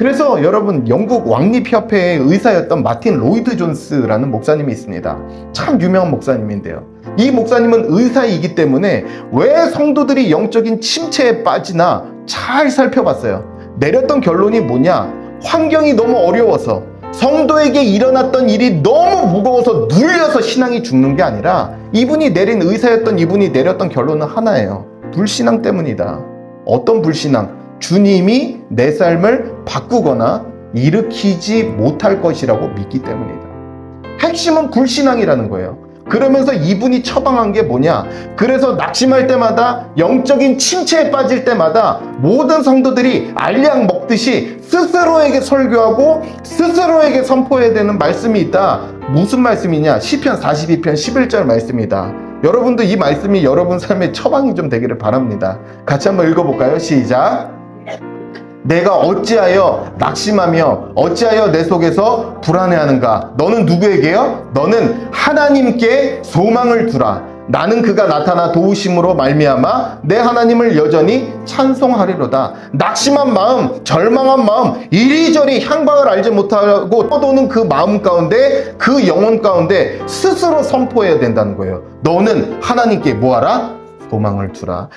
그래서 여러분 영국 왕립협회의 의사였던 마틴 로이드 존스라는 목사님이 있습니다. 참 유명한 목사님인데요. 이 목사님은 의사이기 때문에 왜 성도들이 영적인 침체에 빠지나 잘 살펴봤어요. 내렸던 결론이 뭐냐? 환경이 너무 어려워서 성도에게 일어났던 일이 너무 무거워서 눌려서 신앙이 죽는 게 아니라 이분이 내린 의사였던 이분이 내렸던 결론은 하나예요. 불신앙 때문이다. 어떤 불신앙? 주님이 내 삶을 바꾸거나 일으키지 못할 것이라고 믿기 때문이다. 핵심은 불신앙이라는 거예요. 그러면서 이분이 처방한 게 뭐냐? 그래서 낙심할 때마다 영적인 침체에 빠질 때마다 모든 성도들이 알약 먹듯이 스스로에게 설교하고 스스로에게 선포해야 되는 말씀이 있다. 무슨 말씀이냐? 시편 42편 11절 말씀이다. 여러분도 이 말씀이 여러분 삶의 처방이 좀 되기를 바랍니다. 같이 한번 읽어볼까요? 시작. 내가 어찌하여 낙심하며 어찌하여 내 속에서 불안해하는가? 너는 누구에게요? 너는 하나님께 소망을 두라. 나는 그가 나타나 도우심으로 말미암아 내 하나님을 여전히 찬송하리로다. 낙심한 마음, 절망한 마음, 이리저리 향방을 알지 못하고 떠도는 그 마음 가운데 그 영혼 가운데 스스로 선포해야 된다는 거예요. 너는 하나님께 뭐하라? 소망을 두라.